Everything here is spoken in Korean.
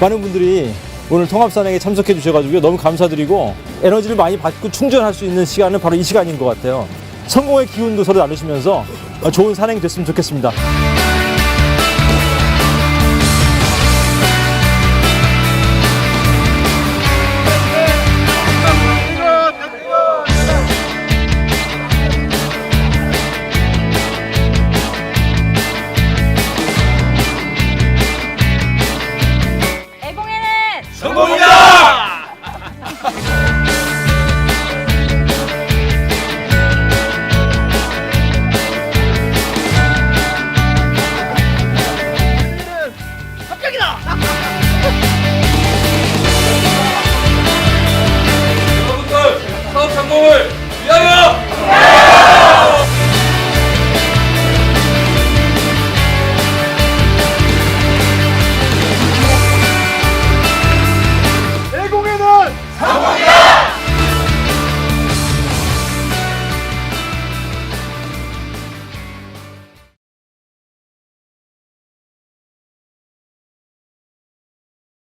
많은 분들이 오늘 통합산행에 참석해 주셔가지고 너무 감사드리고 에너지를 많이 받고 충전할 수 있는 시간은 바로 이 시간인 것 같아요. 성공의 기운도 서로 나누시면서 좋은 산행이 됐으면 좋겠습니다.